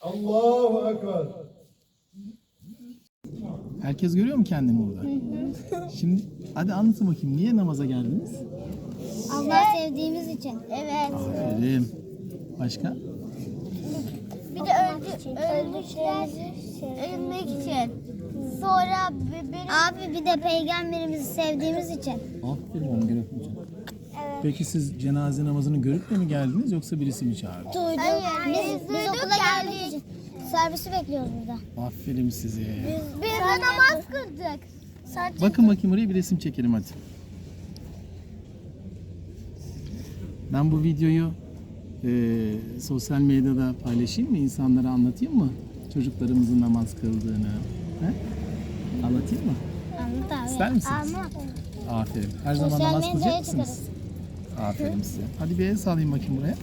Allahu Ekber. Herkes görüyor mu kendini burada? Şimdi hadi anlatın bakayım niye namaza geldiniz? Allah sevdiğimiz için. Evet. Aferin. Başka? Bir de öldü, öldükler ölmek için. Sonra benim... Abi bir de peygamberimizi sevdiğimiz için. Aferin onu Peki siz cenaze namazını görüp de mi geldiniz yoksa birisi mi çağırdı? Duyduk. Biz, biz okula için. Servisi bekliyoruz burada. Aferin size. Biz de namaz kıldık. Sadece Bakın bakayım oraya bir resim çekelim hadi. Ben bu videoyu eee, sosyal medyada paylaşayım mı? İnsanlara anlatayım mı? Çocuklarımızın namaz kıldığını. He? Anlatayım mı? Anlat abi. İster misiniz? Anlat. Aferin. Her zaman Sosyal namaz kılacak mısınız? çıkarız. Aferin size. Hadi bir el sallayayım bakayım buraya.